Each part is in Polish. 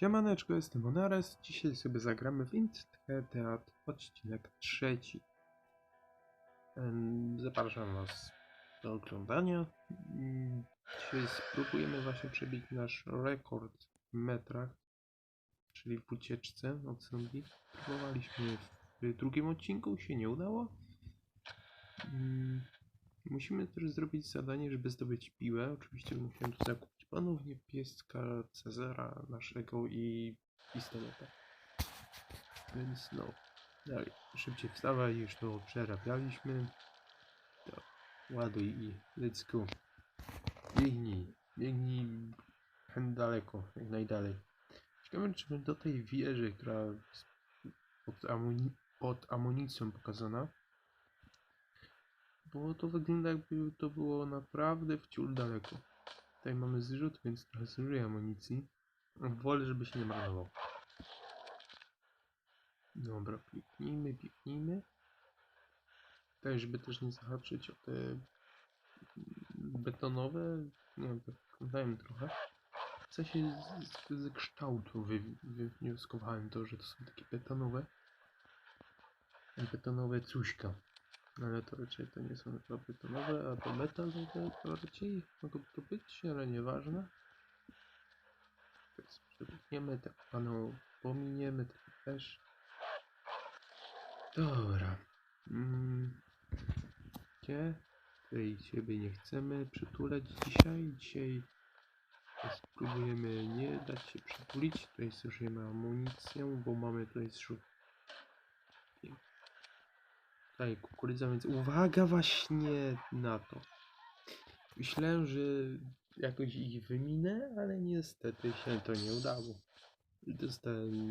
Siemaneczko, jestem Onares. Dzisiaj sobie zagramy w Int Teatr, odcinek trzeci. Zapraszam Was do oglądania. Mm, Dzisiaj spróbujemy właśnie przebić nasz rekord w metrach, czyli w ucieczce od zombie. Próbowaliśmy w drugim odcinku, się nie udało. Mm, Musimy też zrobić zadanie, żeby zdobyć piłę. Oczywiście musiałem tu zakupić ponownie pieska Cezara naszego i pistoleta. Więc no, dalej, szybciej wstawaj, już to przerabialiśmy. To ładuj i let's go. Biegnij, biegnij daleko, jak najdalej. Ciekawe, czy do tej wieży, która pod, amuni pod amunicją pokazana, bo to wygląda jakby to było naprawdę wciul daleko. Tutaj mamy zrzut, więc trochę zużyję amunicji. Wolę, żeby się nie marnował. Dobra, biegnijmy, biegnijmy. Tak, żeby też nie zahaczyć o te betonowe, nie wiem, tak wyglądają trochę. W sensie z, z, z kształtu wy, wywnioskowałem to, że to są takie betonowe. Betonowe cuśka. Ale to raczej to nie są chyba betonowe, a to metalowe to raczej mogą to być, ale nieważne. Teraz przebiegniemy, tak panu pominiemy, tak też. Dobra. Mm. Gdzie? Tutaj ciebie nie chcemy przytulać dzisiaj. Dzisiaj spróbujemy nie dać się przytulić. Tutaj zużyjemy amunicję, bo mamy tutaj zrzut Tutaj kukurydza, więc uwaga właśnie na to. Myślałem, że jakoś ich wyminę, ale niestety się to nie udało. Dostałem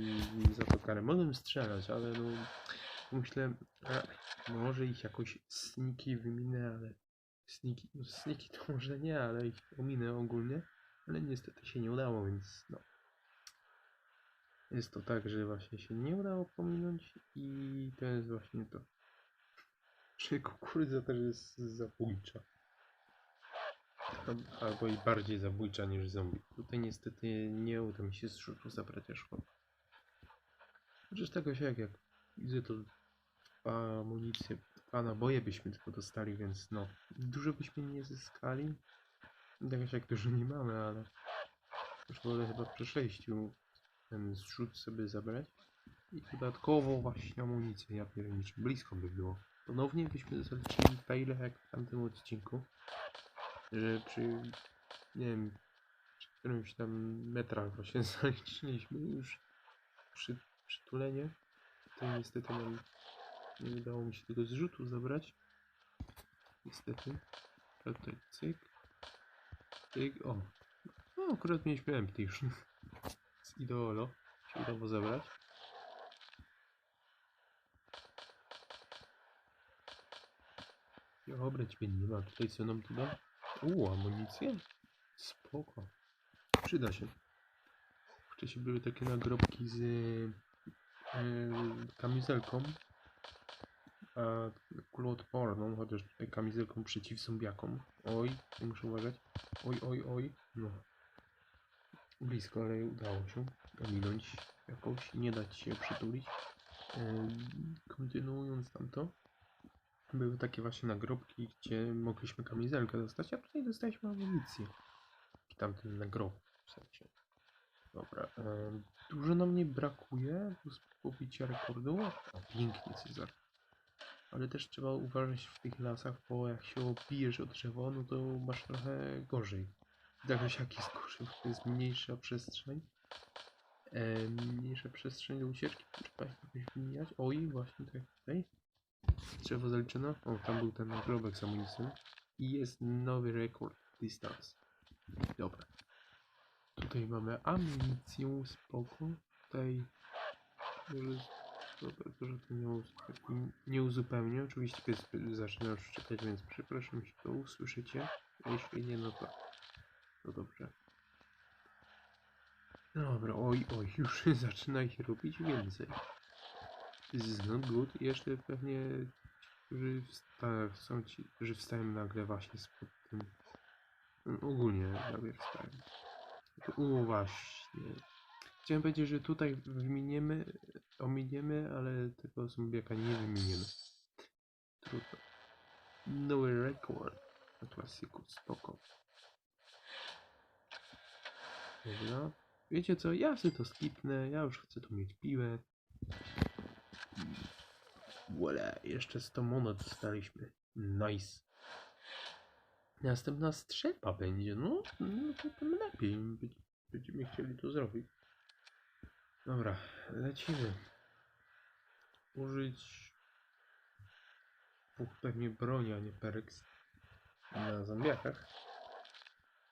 za to karę. Mogłem strzelać, ale no myślałem, a, może ich jakoś sniki wyminę, ale sniki, no sniki to może nie, ale ich ominę ogólnie, ale niestety się nie udało, więc no. Jest to tak, że właśnie się nie udało pominąć i to jest właśnie to. Czy kukurydza też jest zabójcza? Al- Albo i bardziej zabójcza niż zombie. Tutaj niestety nie uda mi się z zabrać aż chłop. Chociaż tego się jak, jak widzę to dwa amunicje, dwa naboje byśmy tylko dostali, więc no, dużo byśmy nie zyskali. Jakoś jak dużo nie mamy, ale już wolę chyba przy przejściu ten zrzut sobie zabrać. I dodatkowo właśnie amunicję, ja pierniczę, blisko by było. Ponownie byśmy zaliczyli faile jak w tamtym odcinku, że przy, nie wiem, przy którymś tam metrach właśnie zaliczyliśmy już przy, przytulenie. To niestety nam nie udało mi się tego zrzutu zabrać. Niestety. Tutaj cyk. Cyk, o. No akurat mieliśmy empty już. Z ideolo się udało zabrać. Dobra, ciebie nie ma. Tutaj co nam tu da? Uuu, amunicję? Spoko. Przyda się. Wcześniej były takie nagrobki z e, kamizelką. A kuloodporną, chociaż kamizelką przeciw zombiakom. Oj, muszę uważać. Oj, oj, oj. No. Blisko, ale udało się ominąć jakoś, nie dać się przytulić. Em, Kontynuując tamto, były takie właśnie nagrobki, gdzie mogliśmy kamizelkę dostać, a tutaj dostaliśmy amunicję. I tamten nagrobek w sensie. Dobra, em, dużo nam nie brakuje do pobicia rekordu. O, pięknie Cezar. Ale też trzeba uważać w tych lasach, bo jak się opijesz o drzewo, no to masz trochę gorzej. Jakoś jak jest gorzej, to jest mniejsza przestrzeń. E, mniejsza przestrzeń do ucieczki, trzeba jakoś wymijać. Oj, właśnie tak tutaj. Drzewo zaliczone. O, tam był ten nagrobek z amunicją. I jest nowy rekord distance. Dobra. Tutaj mamy amunicję, spoko. Tutaj może dobra, że to nie, uz- nie uzupełnię. Oczywiście pies zaczyna już czekać, więc przepraszam, jeśli to usłyszycie. Jeśli nie, no to, to dobrze. Dobra, oj, oj, już zaczyna ich robić więcej. Not good. I jeszcze pewnie którzy wsta- są ci, którzy wstają nagle właśnie spod tym. Ogólnie nagle wstają. O właśnie. Chciałem powiedzieć, że tutaj wymieniemy, ominiemy, ale tego zombiaka nie wymienimy. Trudno. Nowy rekord. Na klasyku, spoko. Dobra. Wiecie co, ja sobie to skipnę, ja już chcę tu mieć piłę. Voilà, jeszcze 100 monet dostaliśmy. Nice. Następna strzelba będzie, no, no to tym lepiej. Będziemy chcieli to zrobić. Dobra, lecimy. Użyć dwóch pewnie broni, a nie pereks na zombiakach.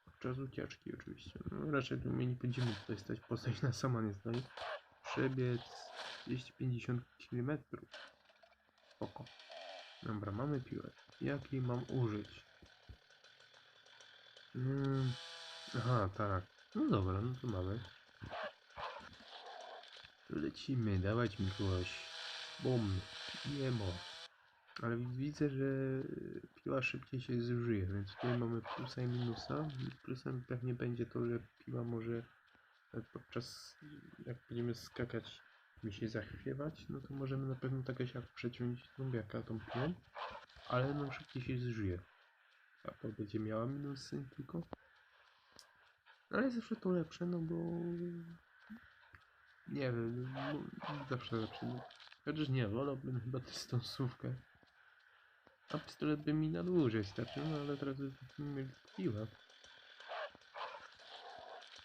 Podczas ucieczki oczywiście. No, raczej tu my nie będziemy tutaj stać, postać na sama nie stoi. Przebiec 250 km. Spoko. Dobra, mamy piłę. Jakiej mam użyć? Mm, aha, tak. No dobra, no to mamy. Lecimy, dawać mi kogoś. Bum. Ma. Ale widzę, że piła szybciej się zużyje, więc tutaj mamy plusa i minusa. Plusem pewnie będzie to, że piła może e, podczas jak będziemy skakać mi się zachwiewać, no to możemy na pewno tak jak przeciąć zombiaka tą piłą, ale no szybciej się zużyje. A to będzie miała minusy tylko. Ale zawsze to lepsze, no bo nie wiem, no, zawsze lepsze. No. Chociaż nie, wolałbym chyba dystonsówkę. A pistolet by mi na dłużej starczył, no ale teraz byśmy mieli piłę.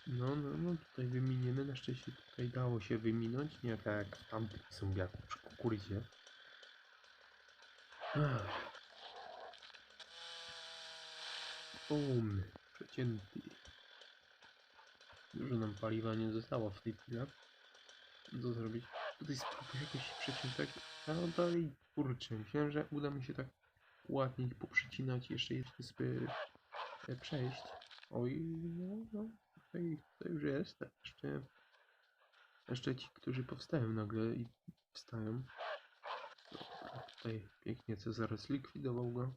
No, no, no, tutaj wyminiemy. Na szczęście tutaj dało się wyminąć, nie tak jak w tamtych zombiaków przy kukurydzie. Bum, przecięty. Dużo nam paliwa nie zostało w tej chwili. Co zrobić? Tutaj spróbuję jakoś tak, a no dalej kurczę. Myślałem, że uda mi się tak ładnie poprzycinać jeszcze jeszcze sobie e, przejść. Oj, no, no, tutaj, tutaj już jest. Jeszcze, jeszcze ci, którzy powstają nagle i wstają. Dobra, tutaj pięknie Cezar zlikwidował go.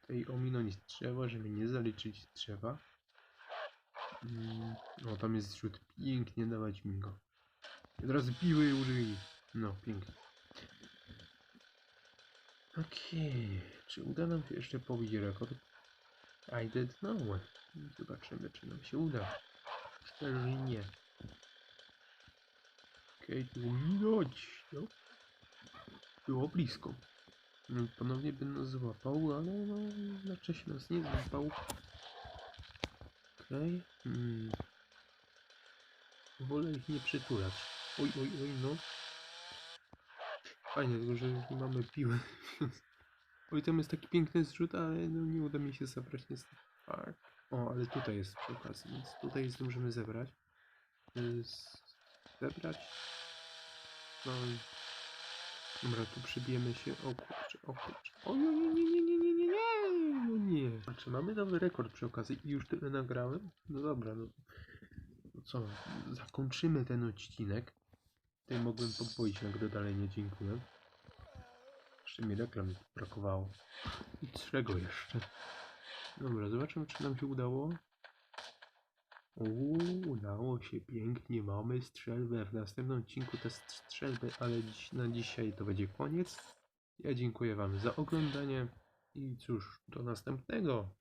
Tutaj ominąć drzewo, żeby nie zaliczyć drzewa. Mm, o, tam jest zrzut. Pięknie dawać mi go. Od razu piły użyj. No, pięknie. Okej, czy uda nam się jeszcze pobić rekord? I don't know. Zobaczymy, czy nam się uda. Że nie. Okej, tu minąć. No. Było blisko. No, ponownie by nas złapał, ale no, na szczęście nas nie złapał. Okej. Hmm. Wolę ich nie przytulać. Oj, oj, oj, no. Fajnie, tylko że już nie mamy piły. Oj, tam jest taki piękny zrzut, ale no, nie uda mi się zebrać niestety. Tak. O, ale tutaj jest przy okazji, więc tutaj zdążymy zebrać. Zebrać. No i... Dobra, tu przybijemy się. O kurczę, o kurczę. O nie, nie, nie, nie, nie, nie, nie, nie, no nie. Mamy nowy rekord przy okazji i już tyle nagrałem? No dobra, no. no co, zakończymy ten odcinek. Tutaj mogłem podwoić nagrodę, nie dziękuję. Jeszcze mi reklam brakowało. I czego jeszcze? Dobra, zobaczymy czy nam się udało. Uuu, udało się pięknie, mamy strzelbę. W następnym odcinku te strzelby, ale na dzisiaj to będzie koniec. Ja dziękuję Wam za oglądanie i cóż, do następnego.